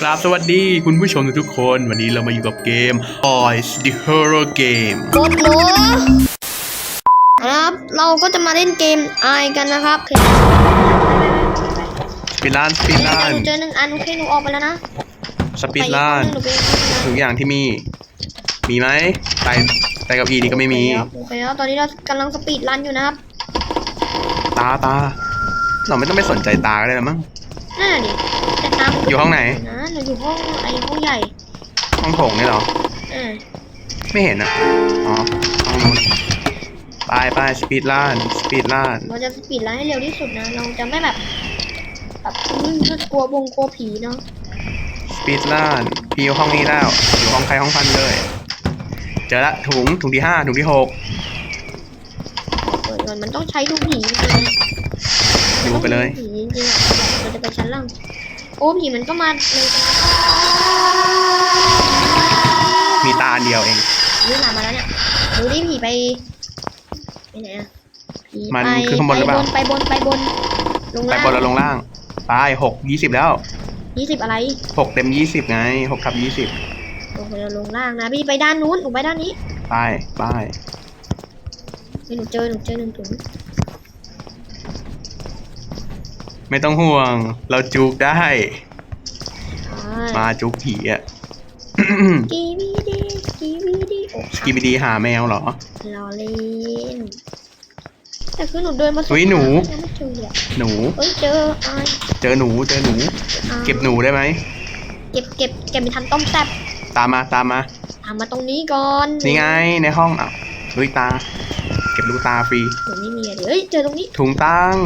กราบสวัสดีคุณผู้ชมทุกๆคน วันนี้เรามาอยู่กับเกม Boys the Hero Game กดโหลครับ เราก็จะมาเล่นเกมไอกันนะครับโอเคสปีดลันสปีดลัหนนูเจอหนึ่งอันโอเคหนูออกไปแล้วนะสปีดลันไปอีกห้องหนึ่งหนูไปอีกห้องหนึ่งทุกอย่างที่มี มีไหมไต่ไต่กับอีนี่ก็ไม่มีโอเคครับตอนนี้เรากำลังสปีดรันอยู่นะครับ ตาตา เราไม่ต้องไปสนใจตาก็ได้แล้วมั้งนั่นน่ะดิ แต่ตามอยู่ห้องไหน นะหนูอยู่ห้องไอห้องใหญ่ห้องโถงนี่เหรอ อ่าไม่เห็นอะ อ๋อห้องนู้นไปไปสปีดลันสปีดลันเราจะสปีดรันให้เร็วที่สุดนะ เราจะไม่แบบแบบอืมกลัวบงกลัวผีเนาะสปีดลันพี่อยู่ห้องนี้แล้ว อยู่ห้องใครห้องพันเลย เจอละถุงถุงที่ห้าถุงที่หกเปิดก่อนมันต้องใช้ทุกผีจริงๆนะดูไปเลยผีจริงๆอะเราจะไปชั้นล่าง โอ้ผีมันก็มาเลยมีตาอันเดียวเอง นี่มามาแล้วเนี่ยดูดิผีไปไปไหนอะผีมันไปคือข้างบนหรือเปล่า ไปบนไปบนลงไปล่างบนแล้วลงล่างไปหกยี่สิบแล้วยี่สิบอะไรหกเต็มยี่สิบไงหกทับยี่สิบโอเคเราลงล่างนะพี่ไปด้านนู้นหนูไปด้านนี้ ไปไป เฮ้ยหนูเจอหนูเจอหนึ่งถุง ไม่ต้องห่วง เราจุกได้ใช่มาจุกผีอะกีวีดีกีวีดีโอ้สกีบีดีหาแมวเหรอรอเล่นแต่คือหนูเดินมาสุดอุ๊ยหนู ยังไม่เจอเลยอะหนู เอ้ยเจอไอายเจอหนูเจอหนู อ้ายเก็บหนูได้ไหม เก็บเก็บเก็บไปทำต้มแซ่บตามมาตามมาทำมาตรงนี้ก่อนนี่ไงในห้องอะลุยตา เก็บลูกตาฟรีหนูไม่มีอะเดี๋ยวเอ้ยเจอตรงนี้ถุงตั้ง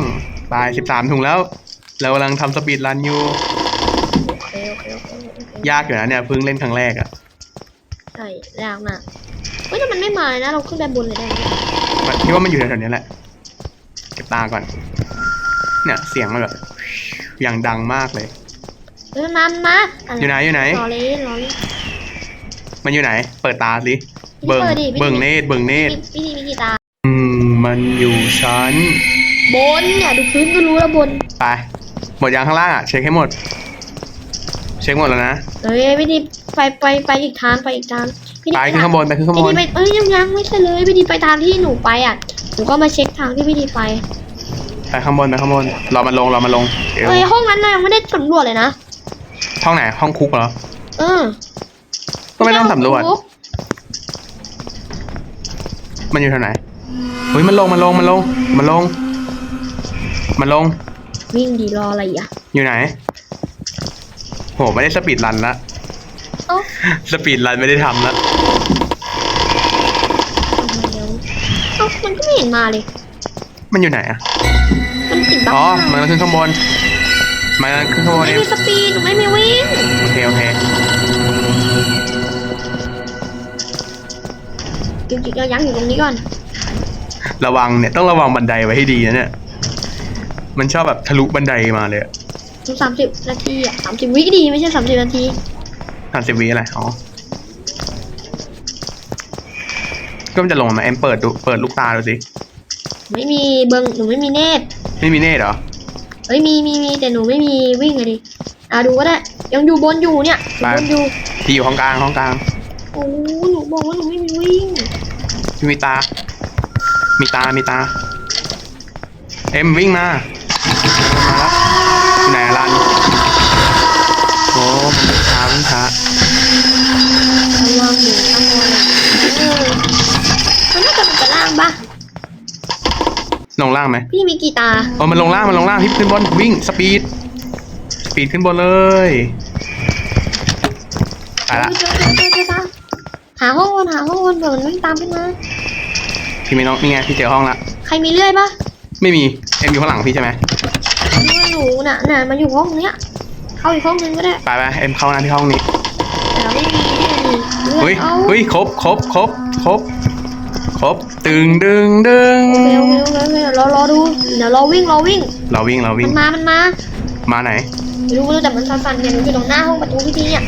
ไปสิบสามถุงแล้ว เรากำลังทำสปีดรันอยู่โอเคโอเคโอเคโอเคยากอยู่นะเนี่ยเพิ่งเล่นครั้งแรกอะใช่ยากมากเฮ้ยแต่มันไม่มาเลยนะ เราขึ้นไปบนเลยได้ไหมมันคิดว่ามันอยู่แถวๆนี้แหละเก็บตาก่อน เนี่ยเสียงมันแบบอย่างดังมากเลย เฮ้ยมันมามันมาะรอยู่ไหนอยู่ไหน รอเล่นรอเล่นมันอยู่ไหน เปิดตาสิพี่เบิ่งเปิดดิพี่เบิ่งเนตรเบิ่งเนตรพี่พี่มีกี่ตา อืมมันอยู่ชั้น บนเนี่ยดูพื้นก็รู้แล้วบน ไป หมดยางข้างล่างอะ เช็คให้หมด เช็คหมดแล้วนะ เฮ้ยพี่ดีไปไปไปอีกทางไปอีกทางพี่ดีไปขึ้นข้างบนไปขึ้นข้างบพี่นดีไปเอ้ยยังยังไม่ใช่เลยพี่ดีไปทางที่หนูไปอะหนูก็มาเช็คทางที่พี่ดีไปไปข้างบนไปข้างบนรอมันลงรอมันลงเดี๋ยวเอ้ยห้องนั้นน่ะยังไม่ได้สำรวจเลยนะห้องไหนห้องคุกเหรอเออก็ไม่ต้องสำรวจ มันอยู่แถวไหนเฮ้ยมันลงมันลงมันลงมันลง มันลง วิ่งดีรออะไรอะอยู่ไหน โห ไม่ได้สปีดรันละเอ้าสปีดรันไม่ได้ทำละเอ้ามันก็ไม่เห็นมาเลย มันอยู่ไหนอะมันติดบั๊กอ๋อ มันขึ้นข้างบน มันขึ้นข้างบนไม่เองมีสปีดหนูไม่มีวิ่งโอเคโอเคจริงๆเรายังอยู่ตรงนี้ก่อน ระวังเนี่ยต้องระวังบันไดไว้ให้ดีนะเนี่ย มันชอบแบบทะลุบันไดมาเลยสามสิบนาทีอะสามสิบวิดีไม่ใช่สามสิบนาทีสามสิบวิอะไรอ๋อก็มันจะลงมาแอมเปิดดูเปิดลูกตาดูสิไม่มีเบิงหนูไม่มีเนตไม่มีเนตเหรอเอ้ยมีมีมีแต่หนูไม่มีวิ่งอะดิอะดูก็ได้ยังอยู่บนอยู่เนี่ยอยู่บนอยู่ที่อยู่ห้องกลางห้องกลางโอ้หนูบอกว่าหนูไม่มีวิ่งที่มีตา มีตามีตา เอ็มวิ่งมา มาแล้วอยู่ไหนอะรันโอ้มันช้ามันช้าระวังหนูขโมยเออมันน่าจะเป็นกระล่างปะลงล่างไหมพี่มีกี่ตาเออมันลงล่างมันลงล่างที่ขึ้นบนวิ่งสปีดสปีดขึ้นบนเลยไปละเจอเจอเจอเจอตาหาห้องวนหาห้องวนเผื่อมันวิ่งตามขึ้นมาพี่มีน้องนี่ไงพี่เจอห้องละใครมีเลื่อยปะไม่มีเอ็มอยู่ข้างหลังพี่ใช่ไหมนี่มัน อยู่น่ะน่ะมันอยู่ห้องเนี้ย เข้าอีกห้องนึงก็ได้ไปไปเอ็มเข้าหน้าที่ห้องนี้แต่เราไม่มีเลื่อยเฮ้ยเอาเฮ้ยครบครบครบครบครบตึงดึงดึงโอเคโอเคโอเคโอเคเรารอดูเดี๋ยวเราวิ่งเราวิ่งเราวิ่งเราวิ่มังนมามันมามาไหนไม่รู้ไม่รู้แต่มันสั่นๆเนี่ยหนูอยู่ตรงหน้าห้องประตูพิธีเนี่ย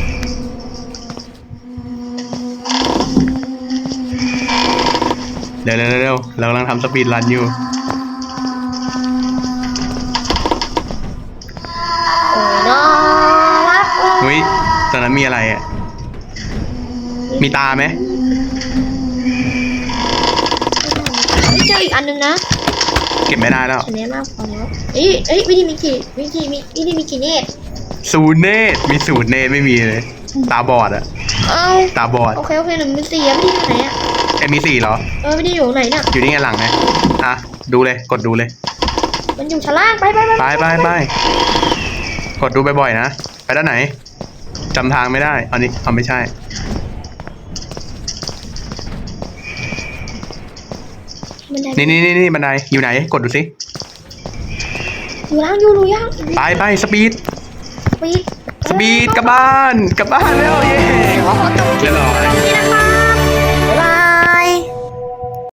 เร็วเร็วเร็วเร็วเรากำลังทำสปีดรันอยู่ งนั้นมีอะไรอะ มีตาไหมเฮ้ยเจออีกอันนึงนะเก็บไม่ได้แล้วอันนี้มากพอแล้วเอ้ยเอ้ยวิธีมีกี่วิธีมีวิธีมีกี่เนตรศูนย์เนตรมีศูนย์เนตรไม่มีเลย ตาบอดอะเอ้าตาบอดโอเคโอเคหนึ่งเป็นสี่อะวิธีอยู่ไหนอะเอ็มมีสี่เหรอ เออวิธีอยู่ไหนเนี่ยอยู่นี่ไงหลังไงอะดูเลยกดดูเลย มันอยู่ชั้นล่างไปไปไปไปไปไปกดดูบ่อยๆนะ ไปด้านไหน จำทางไม่ได้ อันนี้เอาไม่ใช่ บันไดนี่นี่นี่นี่บันไดอยู่ไหน กดดูสิอยู่ล่างอยู่รู้ยังไปไปสปีดปีดสปีดกลับบ้านกลับบ้านแล้วเย้ขอจบคลิปเรียบร้อยตรงนี้นะคะ